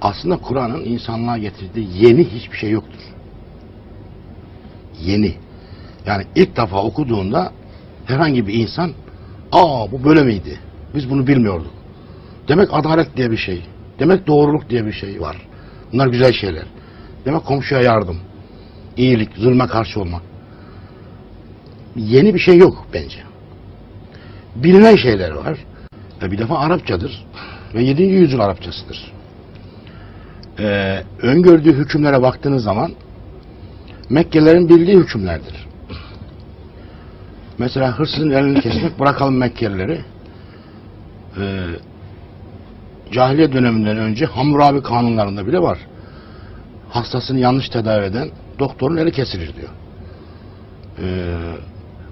Aslında Kur'an'ın insanlığa getirdiği yeni hiçbir şey yoktur. Yeni. Yani ilk defa okuduğunda herhangi bir insan aa bu böyle miydi? Biz bunu bilmiyorduk. Demek adalet diye bir şey. Demek doğruluk diye bir şey var. Bunlar güzel şeyler. Demek komşuya yardım. iyilik, zulme karşı olmak. Yeni bir şey yok bence. Bilinen şeyler var. E bir defa Arapçadır. Ve 7. yüzyıl Arapçasıdır. Ee, öngördüğü hükümlere baktığınız zaman Mekkelilerin bildiği hükümlerdir. Mesela hırsızın elini kesmek bırakalım Mekkelileri. Ee, cahiliye döneminden önce Hammurabi kanunlarında bile var. Hastasını yanlış tedavi eden doktorun eli kesilir diyor. Ee,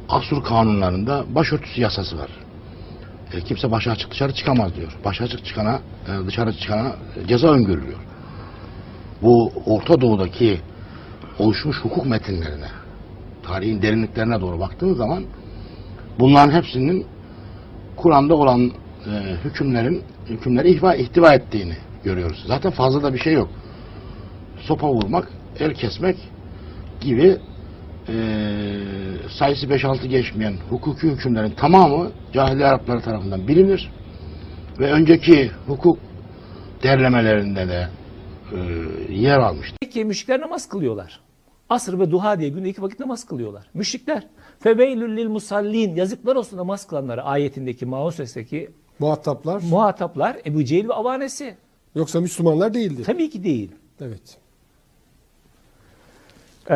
Asur kanunlarında başörtüsü yasası var. E, kimse başı açık dışarı çıkamaz diyor. Başı açık çıkana, e, dışarı çıkana e, ceza öngörülüyor. Bu Orta Doğu'daki oluşmuş hukuk metinlerine, tarihin derinliklerine doğru baktığınız zaman bunların hepsinin Kur'an'da olan e, hükümlerin hükümleri ihva, ihtiva ettiğini görüyoruz. Zaten fazla da bir şey yok. Sopa vurmak, el kesmek gibi e, sayısı 5-6 geçmeyen hukuki hükümlerin tamamı cahiliye Arapları tarafından bilinir ve önceki hukuk derlemelerinde de e, yer almıştır. Mekke müşrikler namaz kılıyorlar. Asr ve duha diye günde iki vakit namaz kılıyorlar. Müşrikler. Feveylül lil musallin. Yazıklar olsun namaz kılanlara. Ayetindeki Maun suresindeki Muhataplar muhataplar Ebu Cehil ve avanesi. yoksa Müslümanlar değildi. Tabii ki değil. Evet. Ee,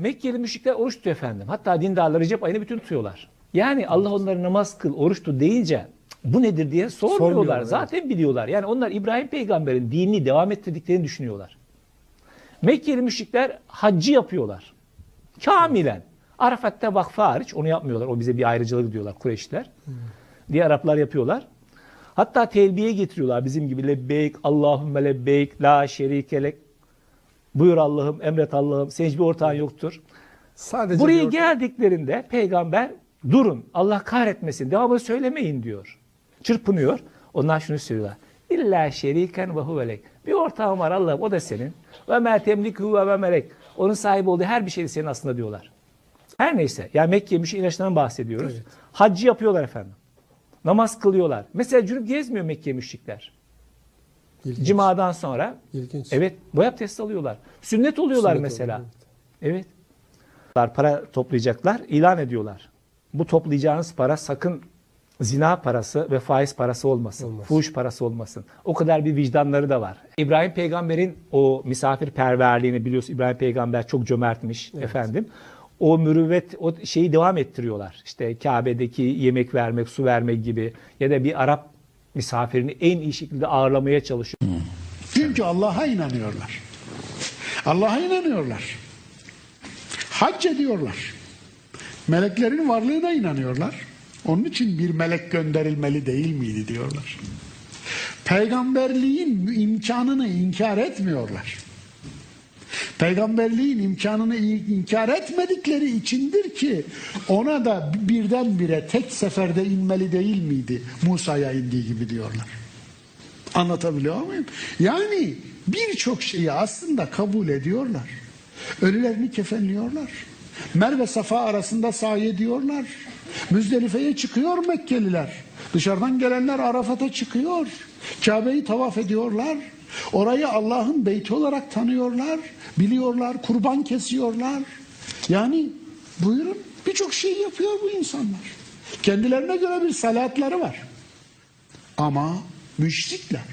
Mekkeli müşrikler oruç tutuyor efendim. Hatta dindarlar Recep ayını bütün tutuyorlar. Yani Allah onları namaz kıl, oruç tut deyince bu nedir diye sormuyorlar. Sormuyorlar, evet. Zaten biliyorlar. Yani onlar İbrahim peygamberin dinini devam ettirdiklerini düşünüyorlar. Mekkeli müşrikler haccı yapıyorlar. Kamilen. Arafat'ta vakfa hariç onu yapmıyorlar. O bize bir ayrıcalık diyorlar Kureyşler. Diğer Araplar yapıyorlar. Hatta telbiye getiriyorlar bizim gibi lebbeyk, Allahümme lebbeyk, la şerikelek. Buyur Allah'ım, emret Allah'ım, senin hiçbir ortağın yoktur. Sadece Buraya geldiklerinde peygamber durun Allah kahretmesin devamını söylemeyin diyor. Çırpınıyor. Onlar şunu söylüyorlar. İlla şeriken ve huvelek. Bir ortağım var Allah'ım o da senin. Ve ma temliku ve melek. Onun sahibi olduğu her bir şey de senin aslında diyorlar. Her neyse. Yani Mekke müşrik inançlarından bahsediyoruz. Evet. Haccı yapıyorlar efendim. Namaz kılıyorlar. Mesela cünüp gezmiyor Mekke müşrikler. İlginç. Cimadan sonra İlginç. Evet, boy abdesti alıyorlar. Sünnet oluyorlar Sünnet mesela. oluyor, evet. Para toplayacaklar, ilan ediyorlar. Bu toplayacağınız para sakın zina parası ve faiz parası olmasın. Olmasın. Fuhuş parası olmasın. O kadar bir vicdanları da var. İbrahim peygamberin o misafirperverliğini biliyorsun İbrahim peygamber çok cömertmiş efendim. O mürüvvet, o şeyi devam ettiriyorlar. İşte Kabe'deki yemek vermek, su vermek gibi ya da bir Arap misafirini en iyi şekilde ağırlamaya çalışıyor. Çünkü Allah'a inanıyorlar. Allah'a inanıyorlar. Hac ediyorlar. Meleklerin varlığına inanıyorlar. Onun için bir melek gönderilmeli değil miydi diyorlar. Peygamberliğin imkanını inkar etmiyorlar. Peygamberliğin imkanını inkar etmedikleri içindir ki ona da birdenbire tek seferde inmeli değil miydi Musa'ya indiği gibi diyorlar. Anlatabiliyor muyum? Yani birçok şeyi aslında kabul ediyorlar. Ölülerini kefenliyorlar. Merve Safa arasında sahi ediyorlar. Müzdelife'ye çıkıyor Mekkeliler. Dışarıdan gelenler Arafat'a çıkıyor. Kabe'yi tavaf ediyorlar. Orayı Allah'ın beyti olarak tanıyorlar. Biliyorlar, kurban kesiyorlar. Yani buyurun birçok şey yapıyor bu insanlar. Kendilerine göre bir salatları var. Ama müşrikler.